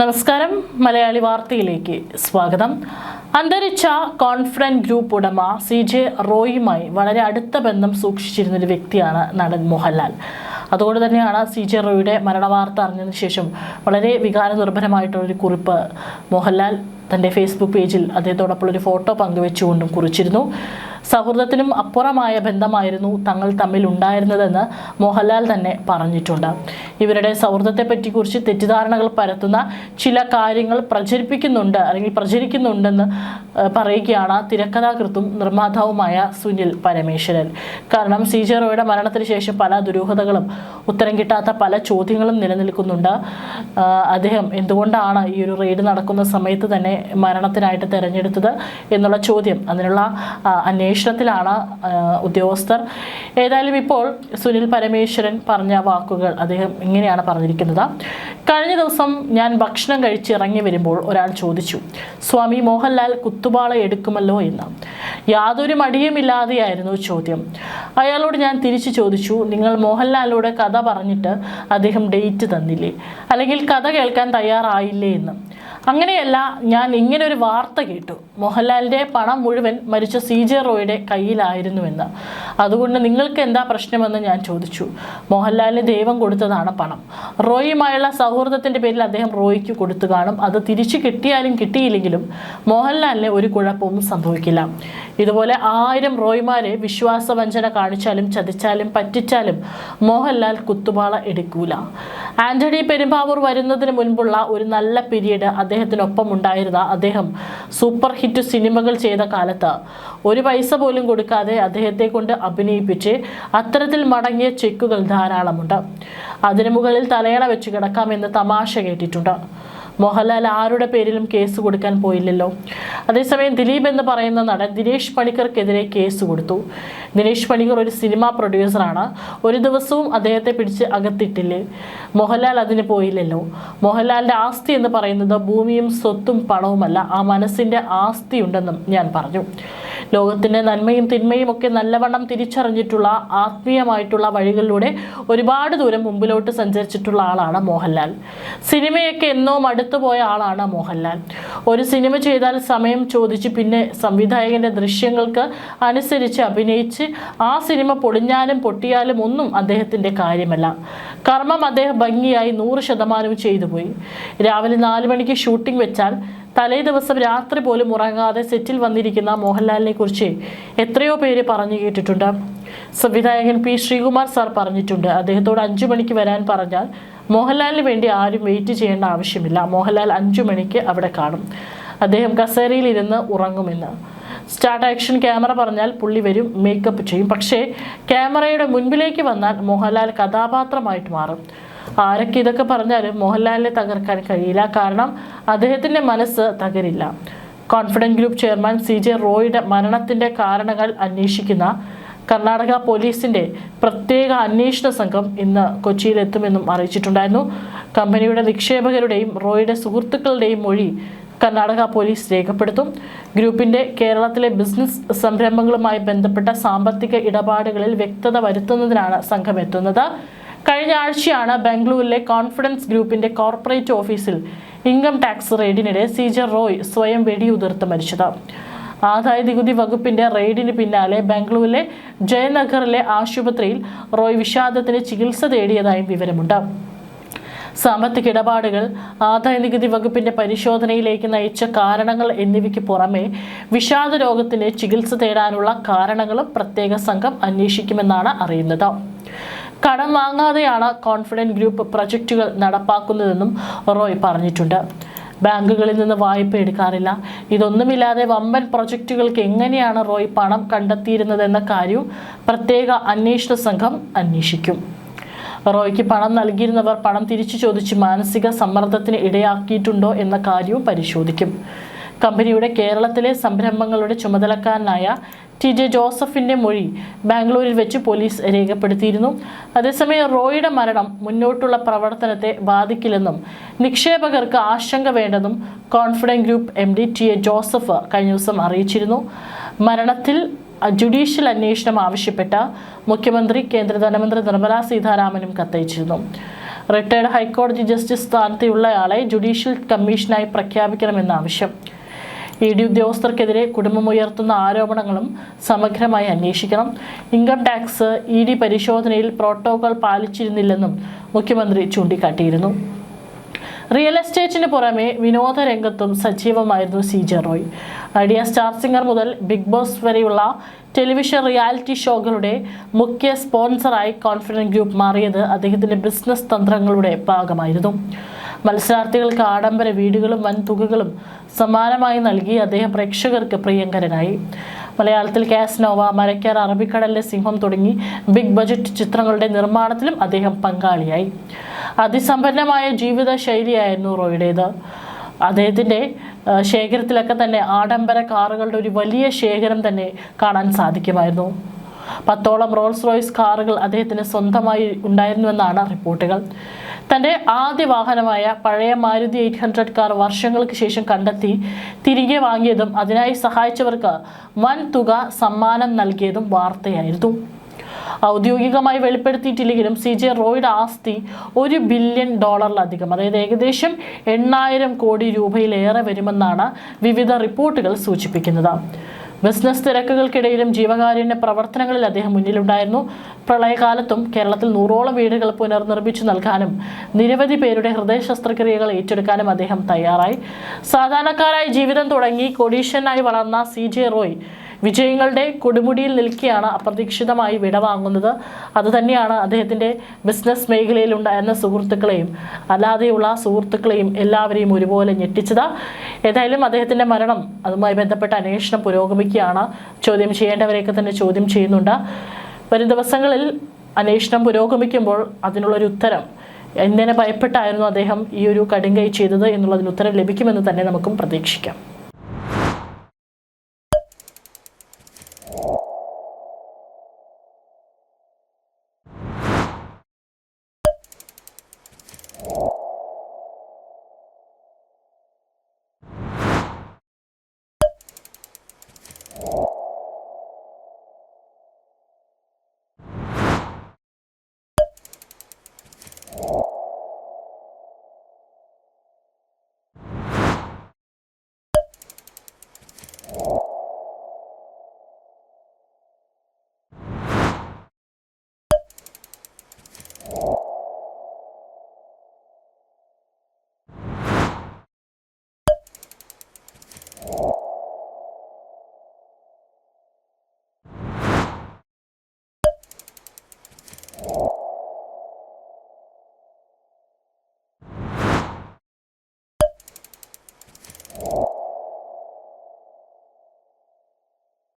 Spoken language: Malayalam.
നമസ്കാരം. മലയാളി വാർത്തയിലേക്ക് സ്വാഗതം. അന്തരിച്ച കോൺഫറൻസ് ഗ്രൂപ്പ് ഉടമ സി ജെ റോയുമായി വളരെ അടുത്ത ബന്ധം സൂക്ഷിച്ചിരുന്ന ഒരു വ്യക്തിയാണ് നടൻ മോഹൻലാൽ. അതുകൊണ്ട് തന്നെയാണ് സി ജെ റോയുടെ മരണവാർത്ത അറിഞ്ഞതിന് ശേഷം വളരെ വികാരനിർഭരമായിട്ടുള്ളൊരു കുറിപ്പ് മോഹൻലാൽ തന്റെ ഫേസ്ബുക്ക് പേജിൽ അദ്ദേഹത്തോടൊപ്പം ഒരു ഫോട്ടോ പങ്കുവെച്ചുകൊണ്ടും കുറിച്ചിരുന്നു. സൗഹൃദത്തിനും അപ്പുറമായ ബന്ധമായിരുന്നു തങ്ങൾ തമ്മിൽ ഉണ്ടായിരുന്നതെന്ന് മോഹൻലാൽ തന്നെ പറഞ്ഞിട്ടുണ്ട്. ഇവരുടെ സൗഹൃദത്തെപ്പറ്റി കുറിച്ച് തെറ്റിദ്ധാരണകൾ പരത്തുന്ന ചില കാര്യങ്ങൾ പ്രചരിപ്പിക്കുന്നുണ്ട് അല്ലെങ്കിൽ പ്രചരിക്കുന്നുണ്ടെന്ന് പറയുകയാണ് തിരക്കഥാകൃത്തും നിർമ്മാതാവുമായ സുനിൽ പരമേശ്വരൻ. കാരണം സി ജെ റോയുടെ മരണത്തിന് ശേഷം പല ദുരൂഹതകളും ഉത്തരം കിട്ടാത്ത പല ചോദ്യങ്ങളും നിലനിൽക്കുന്നുണ്ട്. അദ്ദേഹം എന്തുകൊണ്ടാണ് ഈ ഒരു റെയ്ഡ് നടക്കുന്ന സമയത്ത് തന്നെ മരണത്തിനായിട്ട് തിരഞ്ഞെടുത്തത് എന്നുള്ള ചോദ്യം. അതിനുള്ള അന്വേഷണത്തിലാണ് ഉദ്യോഗസ്ഥർ. ഏതായാലും ഇപ്പോൾ സുനിൽ പരമേശ്വരൻ പറഞ്ഞ വാക്കുകൾ അദ്ദേഹം ഇങ്ങനെയാണ് പറഞ്ഞിരിക്കുന്നത്. കഴിഞ്ഞ ദിവസം ഞാൻ ഭക്ഷണം കഴിച്ച് ഇറങ്ങി വരുമ്പോൾ ഒരാൾ ചോദിച്ചു സ്വാമി മോഹൻലാൽ കുത്തുപാള എടുക്കുമല്ലോ എന്ന്. യാതൊരു മടിയുമില്ലാതെയായിരുന്നു ചോദ്യം. അയാളോട് ഞാൻ തിരിച്ചു ചോദിച്ചു നിങ്ങൾ മോഹൻലാലോട് കഥ പറഞ്ഞിട്ട് അദ്ദേഹം ഡേറ്റ് തന്നില്ലേ? അല്ലെങ്കിൽ കഥ കേൾക്കാൻ തയ്യാറായില്ലേ? എന്ന്. അങ്ങനെയല്ല ഞാൻ ഇങ്ങനെ ഒരു വാർത്ത കേട്ടു. മോഹൻലാലിന്റെ പണം മുഴുവൻ മരിച്ച സി ജെ റോയുടെ കയ്യിലായിരുന്നുവെന്ന്. അതുകൊണ്ട് നിങ്ങൾക്ക് എന്താ പ്രശ്നമെന്ന് ഞാൻ ചോദിച്ചു. മോഹൻലാലിന് ദൈവം കൊടുത്തതാണ് പണം. റോയുമായുള്ള സൗഹൃദത്തിന്റെ പേരിൽ അദ്ദേഹം റോയ്ക്ക് കൊടുത്തു കാണും. അത് തിരിച്ചു കിട്ടിയാലും കിട്ടിയില്ലെങ്കിലും മോഹൻലാലിന് ഒരു കുഴപ്പവും സംഭവിക്കില്ല. ഇതുപോലെ ആയിരം റോയിമാരെ വിശ്വാസവഞ്ചന കാണിച്ചാലും ചതിച്ചാലും പറ്റിച്ചാലും മോഹൻലാൽ കുത്തുപാള എടുക്കൂല. ആന്റണി പെരുമ്പാവൂർ വരുന്നതിന് മുൻപുള്ള ഒരു നല്ല പീരീഡ് അദ്ദേഹത്തിനൊപ്പം ഉണ്ടായിരുന്ന അദ്ദേഹം സൂപ്പർ ഹിറ്റ് സിനിമകൾ ചെയ്ത കാലത്ത് ഒരു പൈസ പോലും കൊടുക്കാതെ അദ്ദേഹത്തെ കൊണ്ട് അഭിനയിപ്പിച്ച് അത്തരത്തിൽ മടങ്ങിയ ചെക്കുകൾ ധാരാളമുണ്ട്. അതിനു മുകളിൽ തലയണ വെച്ച് കിടക്കാമെന്ന് തമാശ കേട്ടിട്ടുണ്ട്. മോഹൻലാൽ ആരുടെ പേരിലും കേസ് കൊടുക്കാൻ പോയില്ലല്ലോ. അതേസമയം ദിലീപ് എന്ന് പറയുന്ന നടൻ ദിനേഷ് പണിക്കർക്കെതിരെ കേസ് കൊടുത്തു. ദിനേഷ് പണിക്കർ ഒരു സിനിമ പ്രൊഡ്യൂസറാണ് ഒരു ദിവസവും അദ്ദേഹത്തെ പിടിച്ച് അകത്തിട്ടില്ലേ. മോഹൻലാൽ അതിന് പോയില്ലല്ലോ. മോഹൻലാലിന്റെ ആസ്തി എന്ന് പറയുന്നത് ഭൂമിയും സ്വത്തും പണവുമല്ല ആ മനസ്സിന്റെ ആസ്തിയുണ്ടെന്നും ഞാൻ പറഞ്ഞു. ലോകത്തിന്റെ നന്മയും തിന്മയും ഒക്കെ നല്ലവണ്ണം തിരിച്ചറിഞ്ഞിട്ടുള്ള ആത്മീയമായിട്ടുള്ള വഴികളിലൂടെ ഒരുപാട് ദൂരം മുമ്പിലോട്ട് സഞ്ചരിച്ചിട്ടുള്ള ആളാണ് മോഹൻലാൽ. സിനിമയൊക്കെ എന്നോ മടുത്തുപോയ ആളാണ് മോഹൻലാൽ. ഒരു സിനിമ ചെയ്താൽ സമയം ചോദിച്ച് പിന്നെ സംവിധായകന്റെ ദൃശ്യങ്ങൾക്ക് അനുസരിച്ച് അഭിനയിച്ച് ആ സിനിമ പൊളിഞ്ഞാലും പൊട്ടിയാലും ഒന്നും അദ്ദേഹത്തിന്റെ കാര്യമല്ല. കർമ്മം അദ്ദേഹം ഭംഗിയായി നൂറ് ശതമാനവും ചെയ്തു പോയി. രാവിലെ നാല് മണിക്ക് ഷൂട്ടിംഗ് വെച്ചാൽ തലേ ദിവസം രാത്രി പോലും ഉറങ്ങാതെ സെറ്റിൽ വന്നിരിക്കുന്ന മോഹൻലാലിനെ കുറിച്ച് എത്രയോ പേര് പറഞ്ഞു കേട്ടിട്ടുണ്ട്. സംവിധായകൻ പി ശ്രീകുമാർ സാർ പറഞ്ഞിട്ടുണ്ട്. അദ്ദേഹത്തോട് അഞ്ചു മണിക്ക് വരാൻ പറഞ്ഞാൽ മോഹൻലാലിന് വേണ്ടി ആരും വെയിറ്റ് ചെയ്യേണ്ട ആവശ്യമില്ല. മോഹൻലാൽ അഞ്ചു മണിക്ക് അവിടെ കാണും. അദ്ദേഹം കസേരയിൽ ഇരുന്ന് ഉറങ്ങുമെന്ന്. സ്റ്റാർട്ട് ആക്ഷൻ ക്യാമറ പറഞ്ഞാൽ പുള്ളി വരും മേക്കപ്പ് ചെയ്യും. പക്ഷേ ക്യാമറയുടെ മുൻപിലേക്ക് വന്നാൽ മോഹൻലാൽ കഥാപാത്രമായിട്ട് മാറും. ആരൊക്കെ ഇതൊക്കെ പറഞ്ഞാലും മോഹൻലാലിനെ തകർക്കാൻ കഴിയില്ല. കാരണം അദ്ദേഹത്തിന്റെ മനസ്സ് തകരില്ല. Confident Group chairman C J റോയുടെ മരണത്തിന്റെ കാരണങ്ങൾ അന്വേഷിക്കുന്ന കർണാടക പോലീസിന്റെ പ്രത്യേക അന്വേഷണ സംഘം ഇന്ന് കൊച്ചിയിലെത്തുമെന്നും അറിയിച്ചിട്ടുണ്ടായിരുന്നു. കമ്പനിയുടെ നിക്ഷേപകരുടെയും റോയുടെ സുഹൃത്തുക്കളുടെയും മൊഴി കർണാടക പോലീസ് രേഖപ്പെടുത്തും. ഗ്രൂപ്പിന്റെ കേരളത്തിലെ ബിസിനസ് സംരംഭങ്ങളുമായി ബന്ധപ്പെട്ട സാമ്പത്തിക ഇടപാടുകളിൽ വ്യക്തത വരുത്തുന്നതിനാണ് സംഘം എത്തുന്നത് കഴിഞ്ഞ ആഴ്ചയാണ് ബംഗളൂരിലെ കോൺഫിഡൻസ് ഗ്രൂപ്പിന്റെ കോർപ്പറേറ്റ് ഓഫീസിൽ ഇൻകം ടാക്സ് റെയ്ഡിനിടെ സീജർ റോയ് സ്വയം വെടിയുതിർത്ത് മരിച്ചത്. ആദായ നികുതി വകുപ്പിന്റെ റെയ്ഡിന് പിന്നാലെ ബംഗളൂരിലെ ജയനഗറിലെ ആശുപത്രിയിൽ റോയ് വിഷാദത്തിന് ചികിത്സ തേടിയതായും വിവരമുണ്ട്. സാമ്പത്തിക ഇടപാടുകൾ ആദായ നികുതി വകുപ്പിന്റെ പരിശോധനയിലേക്ക് നയിച്ച കാരണങ്ങൾ എന്നിവയ്ക്ക് പുറമെ വിഷാദ രോഗത്തിന് ചികിത്സ തേടാനുള്ള കാരണങ്ങളും പ്രത്യേക സംഘം അന്വേഷിക്കുമെന്നാണ് അറിയുന്നത്. കടം വാങ്ങാതെയാണ് കോൺഫിഡന്റ് ഗ്രൂപ്പ് പ്രൊജക്റ്റുകൾ നടപ്പാക്കുന്നതെന്നും റോയ് പറഞ്ഞിട്ടുണ്ട്. ബാങ്കുകളിൽ നിന്ന് വായ്പ എടുക്കാറില്ല. ഇതൊന്നുമില്ലാതെ വമ്പൻ പ്രൊജക്റ്റുകൾക്ക് എങ്ങനെയാണ് റോയ് പണം കണ്ടെത്തിയിരുന്നതെന്ന കാര്യവും പ്രത്യേക അന്വേഷണ സംഘം അന്വേഷിക്കും. റോയ്ക്ക് പണം നൽകിയിരുന്നവർ പണം തിരിച്ചു ചോദിച്ച് മാനസിക സമ്മർദ്ദത്തിന് ഇടയാക്കിയിട്ടുണ്ടോ എന്ന കാര്യവും പരിശോധിക്കും. കമ്പനിയുടെ കേരളത്തിലെ സംരംഭങ്ങളുടെ ചുമതലക്കാരനായ ടി ജെ ജോസഫിന്റെ മൊഴി ബാംഗ്ലൂരിൽ വെച്ച് പോലീസ് രേഖപ്പെടുത്തിയിരുന്നു. അതേസമയം റോയുടെ മരണം മുന്നോട്ടുള്ള പ്രവർത്തനത്തെ ബാധിക്കില്ലെന്നും നിക്ഷേപകർക്ക് ആശങ്ക വേണ്ടെന്നും Confident Group M D T A Joseph കഴിഞ്ഞ ദിവസം അറിയിച്ചിരുന്നു. മരണത്തിൽ ജുഡീഷ്യൽ അന്വേഷണം ആവശ്യപ്പെട്ട് മുഖ്യമന്ത്രി കേന്ദ്ര ധനമന്ത്രി നിർമ്മലാ സീതാരാമനും കത്തയച്ചിരുന്നു. റിട്ടയർഡ് ഹൈക്കോടതി ജസ്റ്റിസ് സ്ഥാനത്തുള്ളയാളെ ജുഡീഷ്യൽ കമ്മീഷനായി പ്രഖ്യാപിക്കണമെന്ന ആവശ്യം. ഇ ഡി ഉദ്യോഗസ്ഥർക്കെതിരെ കുടുംബമുയർത്തുന്ന ആരോപണങ്ങളും സമഗ്രമായി അന്വേഷിക്കണം. ഇൻകം ടാക്സ് ഇ ഡി പരിശോധനയിൽ പ്രോട്ടോകോൾ പാലിച്ചിരുന്നില്ലെന്നും മുഖ്യമന്ത്രി ചൂണ്ടിക്കാട്ടിയിരുന്നു. റിയൽ എസ്റ്റേറ്റിന് പുറമെ വിനോദ രംഗത്തും സജീവമായിരുന്നു C J Roy. Idea Star Singer മുതൽ ബിഗ് ബോസ് വരെയുള്ള ടെലിവിഷൻ റിയാലിറ്റി ഷോകളുടെ മുഖ്യ സ്പോൺസറായി കോൺഫിഡന്റ് ഗ്രൂപ്പ് മാറിയത് അദ്ദേഹത്തിന്റെ ബിസിനസ് തന്ത്രങ്ങളുടെ ഭാഗമായിരുന്നു. മത്സരാർത്ഥികൾക്ക് ആഡംബര വീടുകളും വൻ തുകകളും സമ്മാനമായി നൽകി അദ്ദേഹം പ്രേക്ഷകർക്ക് പ്രിയങ്കരനായി. മലയാളത്തിൽ കാസ്നോവ മരക്കാർ അറബിക്കടലിലെ സിംഹം തുടങ്ങി ബിഗ് ബജറ്റ് ചിത്രങ്ങളുടെ നിർമ്മാണത്തിലും അദ്ദേഹം പങ്കാളിയായി. അതിസമ്പന്നമായ ജീവിത ശൈലിയായിരുന്നു റോയുടേത് അദ്ദേഹത്തിന്റെ ശേഖരത്തിലൊക്കെ തന്നെ ആഡംബര കാറുകളുടെ ഒരു വലിയ ശേഖരം തന്നെ കാണാൻ സാധിക്കുമായിരുന്നു. പത്തോളം റോൾസ് റോയ്സ് കാറുകൾ അദ്ദേഹത്തിന് സ്വന്തമായി ഉണ്ടായിരുന്നുവെന്നാണ് റിപ്പോർട്ടുകൾ. തന്റെ ആദ്യ വാഹനമായ പഴയ മാരുതി എയ്റ്റ് ഹൺഡ്രഡ് കാർ വർഷങ്ങൾക്ക് ശേഷം കണ്ടെത്തി തിരികെ വാങ്ങിയതും അതിനായി സഹായിച്ചവർക്ക് വൻ തുക സമ്മാനം നൽകിയതും വാർത്തയായിരുന്നു. ഔദ്യോഗികമായി വെളിപ്പെടുത്തിയിട്ടില്ലെങ്കിലും സി ജെ റോയുടെ ആസ്തി ഒരു ബില്യൺ ഡോളറിലധികം അതായത് ഏകദേശം എണ്ണായിരം കോടി രൂപയിലേറെ വരുമെന്നാണ് വിവിധ റിപ്പോർട്ടുകൾ സൂചിപ്പിക്കുന്നത്. ബിസിനസ് തിരക്കുകൾക്കിടയിലും ജീവകാരുണ്യ പ്രവർത്തനങ്ങളിൽ അദ്ദേഹം മുന്നിലുണ്ടായിരുന്നു. പ്രളയകാലത്തും കേരളത്തിൽ നൂറോളം വീടുകൾ പുനർനിർമ്മിച്ചു നൽകാനും നിരവധി പേരുടെ ഹൃദയ ശസ്ത്രക്രിയകൾ ഏറ്റെടുക്കാനും അദ്ദേഹം തയ്യാറായി. സാധാരണക്കാരായി ജീവിതം തുടങ്ങി കൊഡീഷ്യനായി വളർന്ന സി ജെ റോയ് വിജയങ്ങളുടെ കൊടുമുടിയിൽ നിൽക്കുകയാണ് അപ്രതീക്ഷിതമായി വിടവാങ്ങുന്നത് അതുതന്നെയാണ് അദ്ദേഹത്തിന്റെ ബിസിനസ് മേഖലയിലുണ്ടായിരുന്ന സുഹൃത്തുക്കളെയും അല്ലാതെയുള്ള സുഹൃത്തുക്കളെയും എല്ലാവരെയും ഒരുപോലെ ഞെട്ടിച്ചത്. ഏതായാലും അദ്ദേഹത്തിന്റെ മരണം അതുമായി ബന്ധപ്പെട്ട അന്വേഷണം പുരോഗമിക്കുകയാണ്. ചോദ്യം ചെയ്യേണ്ടവരെയൊക്കെ തന്നെ ചോദ്യം ചെയ്യുന്നുണ്ട്. വരും ദിവസങ്ങളിൽ അന്വേഷണം പുരോഗമിക്കുമ്പോൾ അതിനുള്ളൊരു ഉത്തരം എന്തിനെ ഭയപ്പെട്ടായിരുന്നു അദ്ദേഹം ഈ ഒരു കടുങ്കൈ ചെയ്തത് എന്നുള്ളതിന് ഉത്തരം ലഭിക്കുമെന്ന് തന്നെ നമുക്കും പ്രതീക്ഷിക്കാം. you